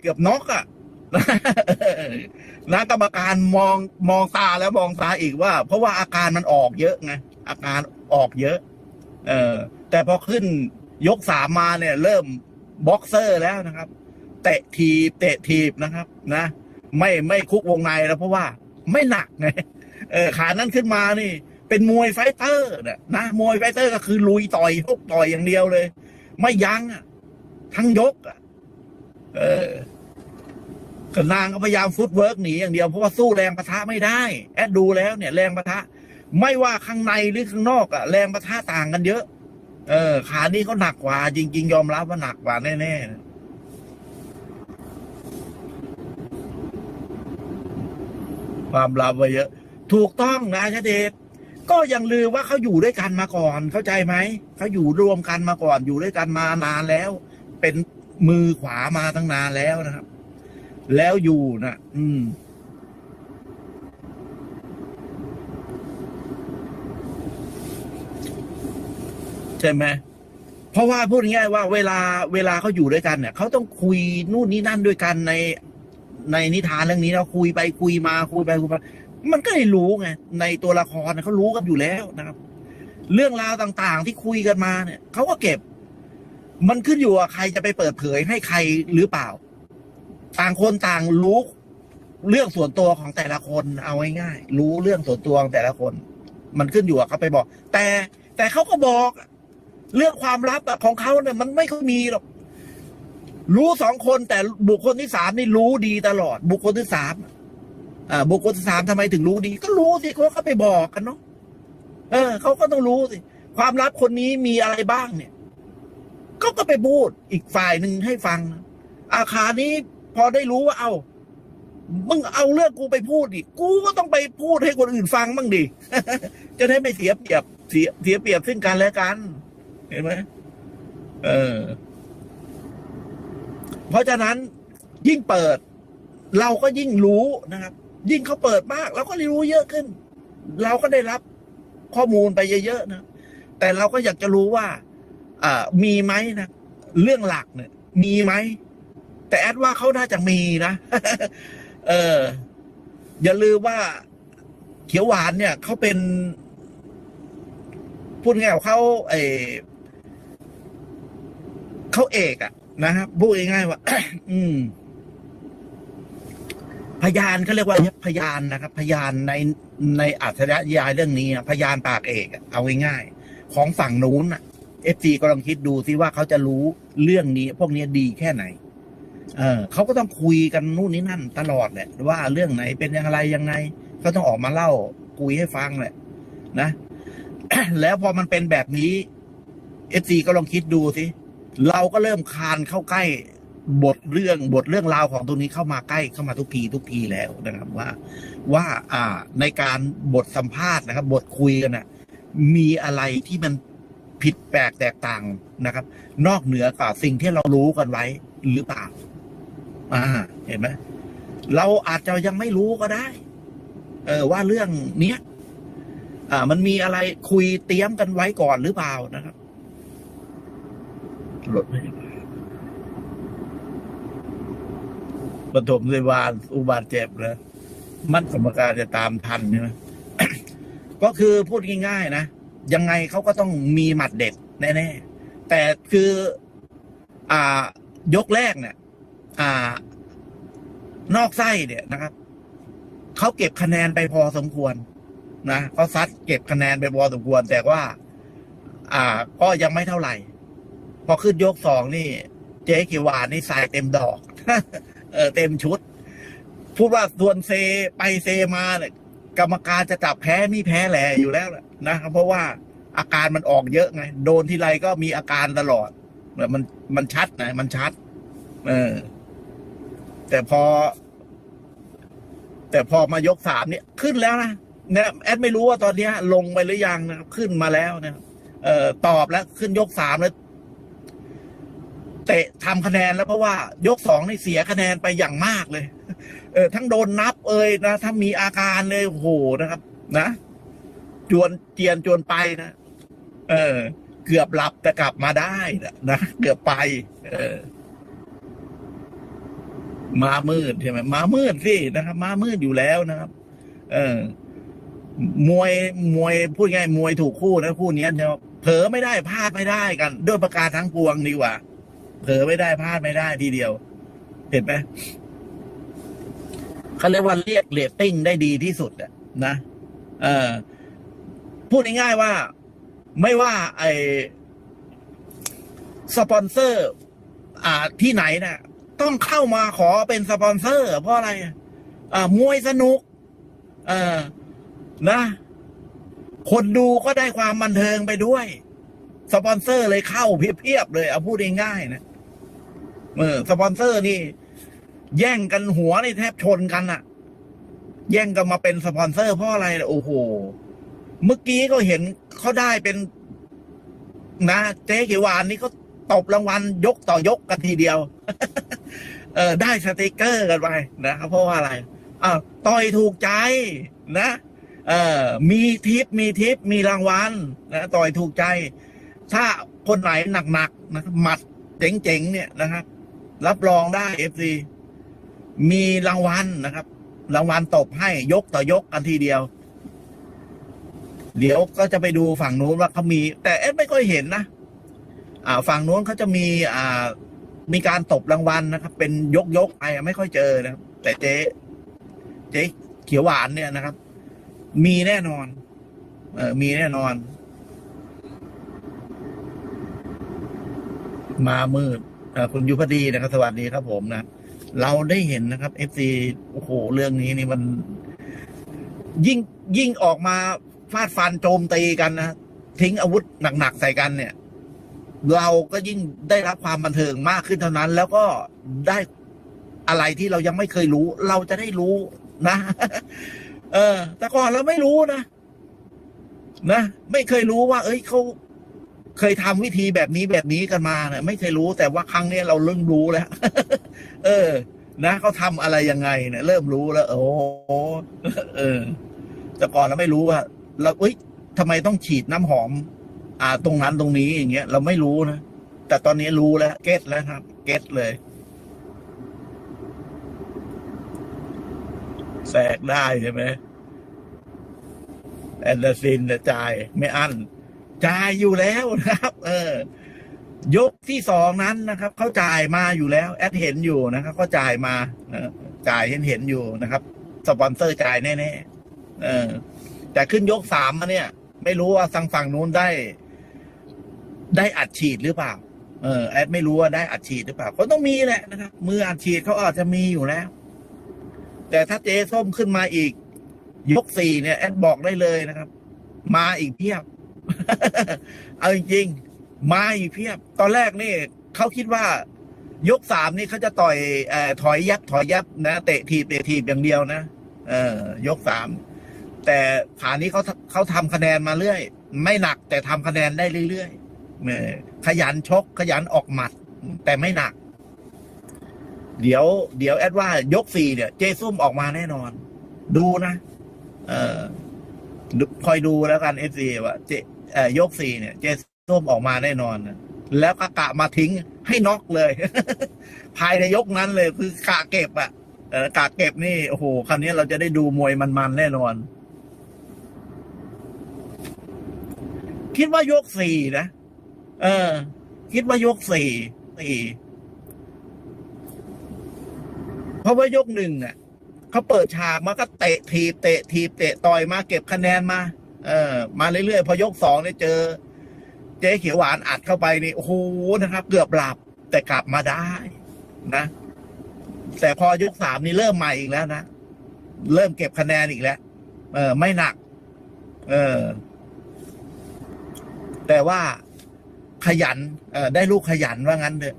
เกือบน็อกอะนะกรรมการมองมองตาแล้วมองตาอีกว่า เพราะว่าอาการมันออกเยอะไงอาการออกเยอะ เออ แต่พอขึ้นยกสามมาเนี่ย เริ่มบ็อกเซอร์แล้วนะครับ เตะทีบเตะทีบนะครับ นะ ไม่ไม่คุกวงในแล้วเพราะว่าไม่หนักไงเออขานั้นขึ้นมานี่ เป็นมวยไฟเตอร์นะนะมวยไฟเตอร์ก็คือลุยต่อยทุกต่อยอย่างเดียวเลย ไม่ยั้งอะทั้งยกอะ เออก็นางก็พยายามฟุตเวิร์กหนีอย่างเดียวเพราะว่าสู้แรงปะทะไม่ได้ แอดดูแล้วเนี่ย แรงปะทะ ไม่ว่าข้างในหรือข้างนอกอะแรงปะทะต่างกันเยอะ เออ ขานี้เขาหนักกว่า จริง ๆ ยอมรับว่าหนักกว่าแน่ๆนะความลับไว้เยอะ ถูกต้องนะชาเดชก็ยังลือว่าเขาอยู่ด้วยกันมาก่อน เข้าใจไหม เขาอยู่รวมกันมาก่อน อยู่ด้วยกันมานานแล้ว เป็น มือขวามาตั้งนานแล้วนะครับ แล้วอยู่นะอืม ใช่ไหมเพราะว่าพูดง่ายๆว่าเวลาเวลาเขาอยู่ด้วยกันเนี่ยเขาต้องคุยนู่นนี่นั่นด้วยกันในในนิทานเรื่องนี้เราคุยไปคุยมาคุยไปคุยมามันก็เลยรู้ไงในตัวละครเขารู้กันอยู่แล้วนะครับ เรื่องราวต่างๆที่คุยกันมาเนี่ยเขาก็เก็บ มันขึ้นอยู่ว่าใครจะไปเปิดเผยให้ใครหรือเปล่า ต่างคนต่างรู้เรื่องส่วนตัวของแต่ละคนเอาง่ายๆรู้เรื่องส่วนตัวของแต่ละคน มันขึ้นอยู่กับเขาไปบอก แต่แต่เขาก็บอก เรื่องความลับของเขาเนี่ยมันไม่ค่อยมีหรอกรู้สองคนแต่บุคคลที่สามนี่รู้ดีตลอด บุคคลที่สามอ่าบุคคลที่สามทำไมถึงรู้ดี ก็รู้สิเขาก็ไปบอกกันเนาะเออเขาก็ต้องรู้สิความลับคนนี้มีอะไรบ้างเนี่ย เขาก็ไปพูดอีกฝ่ายหนึ่งให้ฟัง อาคารนี้พอได้รู้ว่า เอามึงเอาเรื่องกูไปพูดดิกูก็ต้องไปพูดให้คนอื่นฟังบ้างดิจะได้ไม่เสียเปรียบเสียเสียเปรียบซึ่งกันและกัน เห็นไหมเออ เพราะฉะนั้น ยิ่งเปิด เราก็ยิ่งรู้นะครับ ยิ่งเขาเปิดมากเราก็รู้เยอะขึ้น เราก็ได้รับข้อมูลไปเยอะๆนะแต่เราก็อยากจะรู้ว่า มีไหมนะเรื่องหลักเนี่ย มีไหม แต่แอดว่าเขาน่าจะมีนะ เออ อย่าลืมว่าเขียวหวานเนี่ยเขาเป็นพูดง่ายๆเขาเอเขาเอกอะนะครับพูดง่ายๆว่าอืม พยานเขาเรียกว่าพยานนะครับ พยานในในอัจฉริยายเรื่องนี้อะพยานปากเอกเอาง่ายๆของฝั่งนู้นอะ เอฟซีก็ลองคิดดูสิว่าเขาจะรู้เรื่องนี้ พวกนี้ดีแค่ไหน เออเขาก็ต้องคุยกันนู่นนี่นั่น ตลอดแหละว่าเรื่องไหนเป็นอย่างไรยังไงเขาต้องออกมาเล่าคุยให้ฟังแหละ นะแล้วพอมันเป็นแบบนี้เอฟซีก็ลองคิดดูสิเราก็เริ่มคานเข้าใกล้บทเรื่องบทเรื่องราวของตรงนี้เข้ามาใกล้เข้ามาทุกทีทุกทีแล้วนะครับว่า ว่า อ่า ในการบทสัมภาษณ์นะครับ บทคุยกันนะมีอะไรที่มัน ผิดแปลกแตกต่างนะครับ นอกเหนือกว่าสิ่งที่เรารู้กันไว้หรือเปล่า อ่า เห็นไหมเราอาจจะยังไม่รู้ก็ได้ เออ ว่าเรื่องเนี้ยอ่า มันมีอะไรคุยเตรียมกันไว้ก่อนหรือเปล่านะครับรถไม่ได้ปฐมพยาบาลอุบาดเจ็บนะมันกรรมการจะตามทันใช่ไหมก็คือพูดง่ายๆนะ ยังไงเขาก็ต้องมีหมัดเด็ดแน่ๆแต่คืออ่ายกแรกเนี่ย อ่า นอกไส้เนี่ยนะครับเขาเก็บคะแนนไปพอสมควร นะเขาซัดเก็บคะแนนไปพอสมควร แต่ว่า อ่า ก็ยังไม่เท่าไหร่ พอขึ้นยกสองนี่ เจ๊เขีวานนี่ใส่เต็มดอกเออเต็มชุด พูดว่าส่วนเซไปเซมาเนี่ยกรรมการจะจับแพ้นี่แพ้แหล่อยู่แล้วล่ะ นะครับเพราะว่าอาการมันออกเยอะไง โดนทีไรก็มีอาการตลอดแบบมันมันชัดนะมันชัด เออ แต่พอ แต่พอมายกสามเนี่ยขึ้นแล้วนะเนี่ยแอดไม่รู้ว่าตอนเนี้ยลงไปหรือยังนะครับขึ้นมาแล้วนะเอ่อตอบแล้วขึ้นยกสามแล้วเตะทำคะแนนแล้วเพราะว่ายกสองนี่เสียคะแนนไปอย่างมากเลย เออ ทั้งโดนนับเอ่ยนะถ้ามีอาการเลยโอ้โหนะครับ นะ จวนเจียนจวนไปนะ เออ เกือบหลับแต่กลับมาได้นะนะเกือบไป เออมามืดใช่ไหมมามืดสินะครับ มามืดอยู่แล้วนะครับ เออ มวยมวยพูดง่ายมวยถูกคู่นะคู่นี้ยเนี่ยเผลอไม่ได้พลาดไม่ได้กันด้วยประการทั้งปวงดีกว่า เผลอไม่ได้พลาดไม่ได้ทีเดียว เห็นไหมเขาเรียกว่าเรียกเรตติ้งได้ดีที่สุดอะนะเออ พูดง่ายๆว่า ไม่ว่าไอสปอนเซอร์ อ่าที่ไหนนะ่ะ ต้องเข้ามาขอเป็นสปอนเซอร์ เพราะอะไรอะอ่ามวยสนุก เออนะ คนดูก็ได้ความบันเทิงไปด้วย สปอนเซอร์เลยเข้าเพียบๆเลย เอาพูดง่ายๆนะเออสปอนเซอร์นี่ แย่งกันหัวนี่แทบชนกันอะแย่งกันมาเป็นสปอนเซอร์เพราะอะไรโอ้โห เมื่อกี้ก็เห็นเขาได้เป็น นะเจ๊เขียวหวานนี่เขาตบรางวัลยกต่อยกกันทีเดียว เออ ได้สติกเกอร์กันไปนะครับเพราะว่าอะไรอ้าวต่อยถูกใจนะ เออมีทิปมีทิปมีรางวัลนะต่อยถูกใจ ถ้าคนไหนหนักๆนะหมัดเจ๋งๆเนี่ยนะครับ รับรองได้เอฟซีมีรางวัลนะครับ รางวัลตบให้ยกต่อยกกันทีเดียว เดี๋ยวก็จะไปดูฝั่งนู้นว่าเขามี แต่เอ๊ะไม่ค่อยเห็นนะอ่าฝั่งนู้นเขาจะมีอ่ามีการตบรางวัลนะครับ เป็นยกยกไอะไม่ค่อยเจอนะครับ แต่เจ๊ เจ๊เขียวหวานเนี่ยนะครับ มีแน่นอน เออมีแน่นอน มามืดเอ่อคุณยุพดีนะครับ สวัสดีครับผมนะเราได้เห็นนะครับเอฟซีโอ้โห เรื่องนี้นี่มัน ยิ่งยิ่งออกมา ฟาดฟันโจมตีกันนะทิ้งอาวุธหนักๆใส่กันเนี่ย เราก็ยิ่งได้รับความบันเทิงมากขึ้นเท่านั้น แล้วก็ได้อะไรที่เรายังไม่เคยรู้ เราจะได้รู้นะ เออ แต่ก่อนเราไม่รู้นะนะไม่เคยรู้ว่า เอ้ยเขาเคยทำวิธีแบบนี้แบบนี้กันมาเนี่ยไม่เคยรู้แต่ว่าครั้งนี้เราเริ่มรู้แล้ว เออ นะเขาทำอะไรยังไงเนี่ยเริ่มรู้แล้ว โอ้เออ แต่ก่อนเราไม่รู้ว่า เราเอ้ยทำไมต้องฉีดน้ำหอม อ่า ตรงนั้นตรงนี้อย่างเงี้ย เราไม่รู้นะ แต่ตอนนี้รู้แล้ว เก็ตแล้วครับ เก็ตเลย แสกได้ใช่ไหมแอนดซินจะจ่ายไม่อั้นจ่ายอยู่แล้วนะครับ เออ ยกที่สองนั้นนะครับ เขาจ่ายมาอยู่แล้ว แอดเห็นอยู่นะครับเขาจ่ายมาจ่ายเห็นเห็นอยู่นะครับ สปอนเซอร์จ่ายแน่ๆเออ แต่ขึ้นยกสามมาเนี่ย ไม่รู้ว่าทางฝั่งนู้นได้ ได้อัดฉีดหรือเปล่า เออแอดไม่รู้ว่าได้อัดฉีดหรือเปล่าเขาต้องมีแหละนะครับมืออัดฉีดเขาอาจจะมีอยู่แล้ว แต่ถ้าเจส้มขึ้นมาอีก ยกสี่เนี่ยแอดบอกได้เลยนะครับ มาอีกเพียบ เอาจริงๆมาอีกเพียบ ตอนแรกนี่เขาคิดว่ายกสามนี่เขาจะต่อยเอ่อถอยยับถอยยับนะเตะทีบเตะทีบอย่างเดียวนะเออยกสาม แต่ฐานนี้เขาเขาทำคะแนนมาเรื่อย ไม่หนักแต่ทำคะแนนได้เรื่อยๆเออขยันชก ขยันออกหมัด แต่ไม่หนัก เดี๋ยว เดี๋ยวแอดว่ายกสี่เนี่ย เจซุ่มออกมาแน่นอน ดูนะ เออคอยดูแล้วกันเอฟซีว่าเจยกสี่เนี่ย เจส้มออกมาแน่นอนแล้วก็กะมาทิ้งให้น็อกเลย ภายในยกนั้นเลยคือกะเก็บอะกะเก็บนี่โอ้โหคราวนี้เราจะได้ดูมวยมันๆแน่นอน คิดว่ายกสี่นะ เออ คิดว่ายกสี่สี่เพราะว่ายกหนึ่งอะเขาเปิดฉากมาก็เตะทีบเตะทีบเตะต่อยมาเก็บคะแนนมา เออ มาเรื่อยๆพอยกสองเนี่ยเจอ เจ๊เขียวหวานอัดเข้าไปนี่โอ้โหนะครับ เกือบหลับแต่กลับมาได้นะ แต่พอยกสามนี่เริ่มใหม่อีกแล้วนะ เริ่มเก็บคะแนนอีกแล้ว เออ ไม่หนัก เออ แต่ว่าขยัน เออได้ลูกขยันว่างั้นเถอะ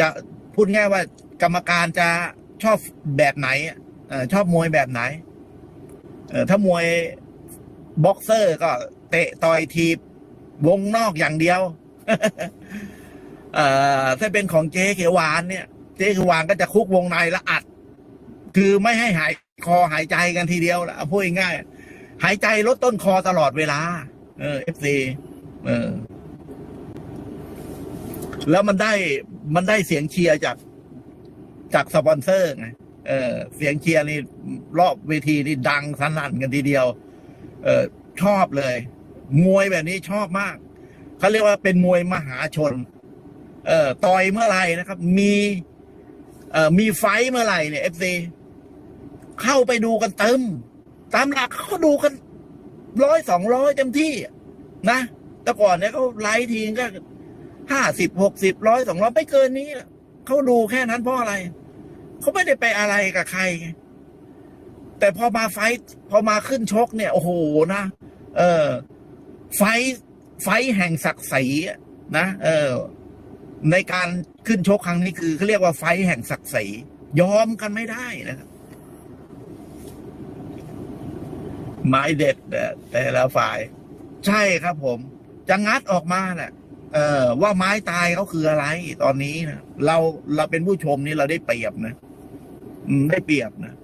จะพูดง่ายว่ากรรมการจะชอบแบบไหนเออชอบมวยแบบไหน เออถ้ามวยบ็อกเซอร์ก็เตะต่อยทีบวงนอกอย่างเดียว เอ่อถ้าเป็นของเจ๊เขียวหวานเนี่ย เจ๊เขียวหวานก็จะคุกวงในแล้วอัด คือไม่ให้หายคอหายใจกันทีเดียวละพูดง่ายหายใจลดต้นคอตลอดเวลา เออเอฟซีเออ แล้วมันได้มันได้เสียงเชียร์จากจากสปอนเซอร์ไงเออ เสียงเชียร์นี่รอบเวทีนี่ดังสนั่นกันทีเดียว เออชอบเลย มวยแบบนี้ชอบมากเขาเรียกว่าเป็นมวยมหาชน เออต่อยเมื่อไหร่นะครับ มี เอ่อมีไฟเมื่อไหร่เนี่ยเอฟซีเข้าไปดูกันเติม ตามหลักเขาดูกัน ร้อยสองร้อยเต็มที่นะแต่ก่อนเนี่ยเขาไลฟ์ทีก็ห้าสิบหกสิบร้อยสองร้อยไม่เกินนี้เขาดูแค่นั้นเพราะอะไรเขาไม่ได้ไปอะไรกับใคร แต่พอมาไฟท์พอมาขึ้นชกเนี่ย โอ้โหนะเออ ไฟท์ไฟท์แห่งศักดิ์ศรีนะเออ ในการขึ้นชกครั้งนี้คือเขาเรียกว่าไฟท์แห่งศักดิ์ศรียอมกันไม่ได้นะครับ ไม้เด็ดแต่และฝ่าย ใช่ครับผมจะงัดออกมาแหละเออว่าไม้ตายเขาคืออะไร ตอนนี้นะเราเราเป็นผู้ชมนี่เราได้เปรียบนะได้เปรียบนะ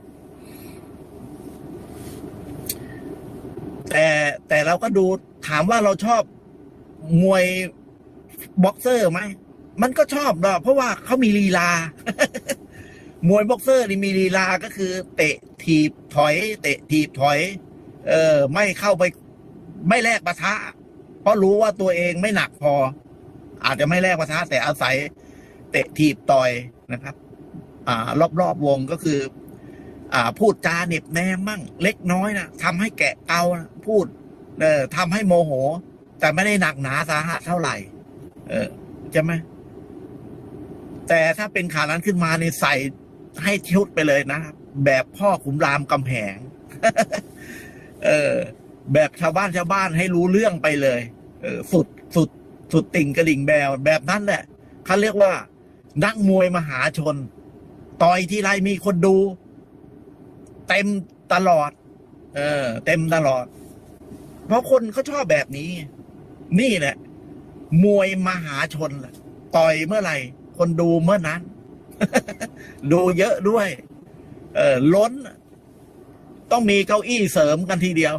แต่แต่เราก็ดูถามว่าเราชอบมวยบ็อกเซอร์ไหมมันก็ชอบนะเพราะว่าเขามีลีลามวยบ็อกเซอร์นี่มีลีลาก็คือ เตะถีบถอย เตะถีบถอย เออ ไม่เข้าไป ไม่แลกปะทะ เพราะรู้ว่าตัวเองไม่หนักพอ อาจจะไม่แลกปะทะ แต่อาศัย เตะถีบต่อยนะครับ อ่ารอบๆวงก็คือ อ่า พูดจาเหน็บแนมมั่ง เล็กน้อยนะทำให้แกะเกานะพูด เออทำให้โมโห แต่ไม่ได้หนักหนาสาหัสเท่าไหร่ เออใช่ไหมแต่ถ้าเป็นขานั้นขึ้นมาในใส่ให้ชุดไปเลยนะ แบบพ่อขุนรามกำแหง เออ แบบชาวบ้านชาวบ้านให้รู้เรื่องไปเลย เออ สุดสุด สุดติ่งกระดิ่งแบวแบบนั้นแหละเขาเรียกว่า นักมวยมหาชน ต่อยที่ไรมีคนดู เต็มตลอด เออ เต็มตลอด เพราะคนเขาชอบแบบนี้ นี่แหละ มวยมหาชนต่อยเมื่อไหร่ คนดูเมื่อนั้น ดูเยอะด้วย เออล้น ต้องมีเก้าอี้เสริมกันทีเดียว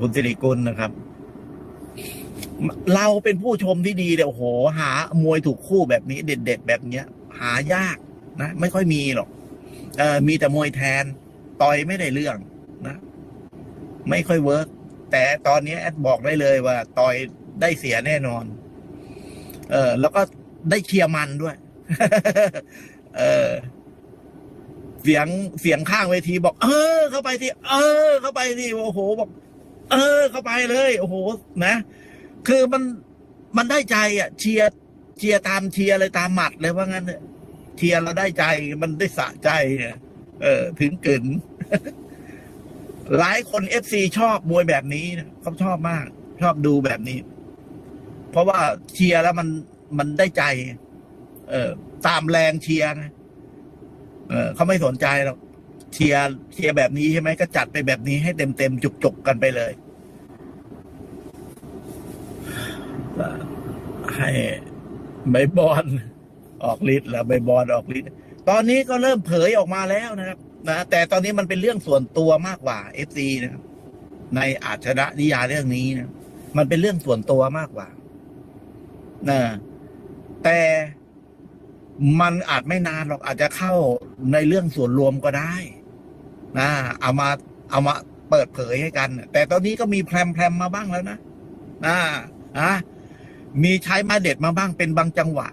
คุณสิริกุลนะครับ เราเป็นผู้ชมที่ดีเดี๋ยวโอ้โห หามวยถูกคู่แบบนี้ เด็ด ๆ แบบเนี้ย หายากนะ ไม่ค่อยมีหรอกเออมีแต่มวยแทน ต่อยไม่ได้เรื่องนะ ไม่ค่อยเวิร์กแต่ตอนนี้แอดบอกได้เลยว่า ต่อยได้เสียแน่นอน เออ แล้วก็ได้เชียร์มันด้วย เออ เสียงเสียงข้างเวทีบอก เออ เข้าไปที่เออ เข้าไปที่โอ้โหบอก เออ เข้าไปเลย โอ้โห นะ คือมันมันได้ใจอะ เชียร์เชียร์ตามเชียร์เลยตามหมัดเลยว่างั้นเถอะเชียร์เราได้ใจมันได้สะใจเนี่ยเออ ถึงกึนหลายคนเอฟซีชอบมวยแบบนี้เขาชอบมาก ชอบดูแบบนี้ เพราะว่าเชียร์แล้วมันมันได้ใจ เออ ตามแรงเชียร์นะ เออเขาไม่สนใจหรอกเชียร์เชียร์แบบนี้ใช่ไหมก็จัดไปแบบนี้ให้เต็มเต็มจุกจุกกันไปเลยให้ใบบอลออกฤทธิ์แล้วใบบอลออกฤทธิ์ตอนนี้ก็เริ่มเผยออกมาแล้วนะครับ นะแต่ตอนนี้มันเป็นเรื่องส่วนตัวมากกว่าเอฟซีนะครับ ในอาชญะนิยาเรื่องนี้นะมันเป็นเรื่องส่วนตัวมากกว่านะแต่ มันอาจไม่นานหรอกอาจจะเข้าในเรื่องส่วนรวมก็ได้นะเอามาเอามาเปิดเผยให้กัน แต่ตอนนี้ก็มีแพรมแพรมมาบ้างแล้วนะนะอะมีใช้ไม้เด็ดมาบ้างเป็นบางจังหวะ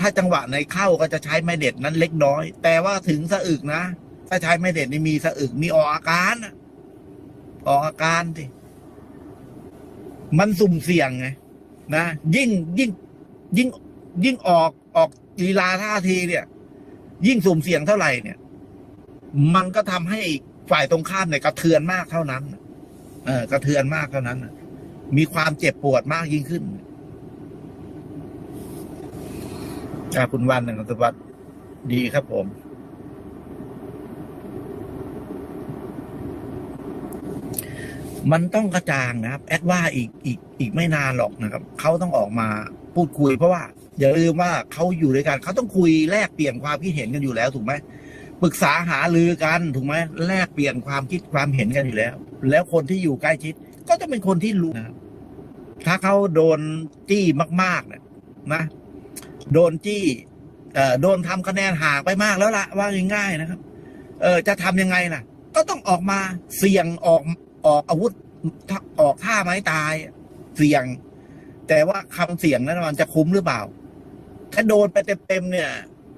ถ้าจังหวะไหนเข้าก็จะใช้ไม้เด็ดนั้นเล็กน้อย แต่ว่าถึงสะอึกนะถ้าใช้ไม้เด็ดนี่มีสะอึกมีออกอาการออกอาการสิมันสุ่มเสี่ยงไงนะยิ่งยิ่งยิ่งยิ่งออกออก ลีลาท่าทีเนี่ย ยิ่งสุ่มเสี่ยงเท่าไหร่เนี่ย มันก็ทำให้ฝ่ายตรงข้ามเนี่ยกระเทือนมากเท่านั้น เออกระเทือนมากเท่านั้น มีความเจ็บปวดมากยิ่งขึ้นอ่าคุณวันหนึ่งสวัสดิ์ดีครับผม มันต้องกระจ่างนะครับ แอดว่าอีกอีกอีกไม่นานหรอกนะครับ เขาต้องออกมาพูดคุยเพราะว่า อย่าลืมว่าเขาอยู่ด้วยกันเขาต้องคุยแลกเปลี่ยนความคิดเห็นกันอยู่แล้วถูกไหมปรึกษาหารือกันถูกไหมแลกเปลี่ยนความคิดความเห็นกันอยู่แล้ว แล้วคนที่อยู่ใกล้ชิด ก็จะเป็นคนที่รู้นะถ้าเขาโดนจี้มากๆเนี่ยนะ โดนจี้เอ่อโดนทำคะแนนห่างไปมากแล้วละว่าง่ายๆนะครับ เออจะทำยังไงล่ะ ก็ต้องออกมาเสี่ยงออกออกอาวุธออกท่าไม้ตาย เสี่ยง แต่ว่าคำเสี่ยงนั้นมันจะคุ้มหรือเปล่า ถ้าโดนไปเต็มๆเนี่ย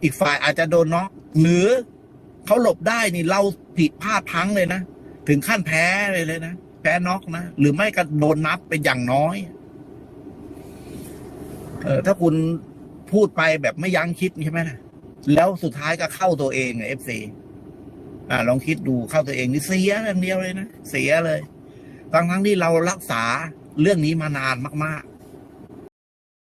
อีกฝ่ายอาจจะโดนน็อกหรือเขาหลบได้นี่เราผิดพลาดพังเลยนะ ถึงขั้นแพ้เลยเลยนะ แพ้น็อกนะ หรือไม่ก็โดนนับเป็นอย่างน้อย เออถ้าคุณพูดไปแบบไม่ยั้งคิดใช่ไหมนะแล้วสุดท้ายก็เข้าตัวเองเอฟซีอ่าลองคิดดูเข้าตัวเองนี่เสียอย่างเดียวเลยนะ เสียเลยทั้งทั้งที่เรารักษาเรื่องนี้มานานมาก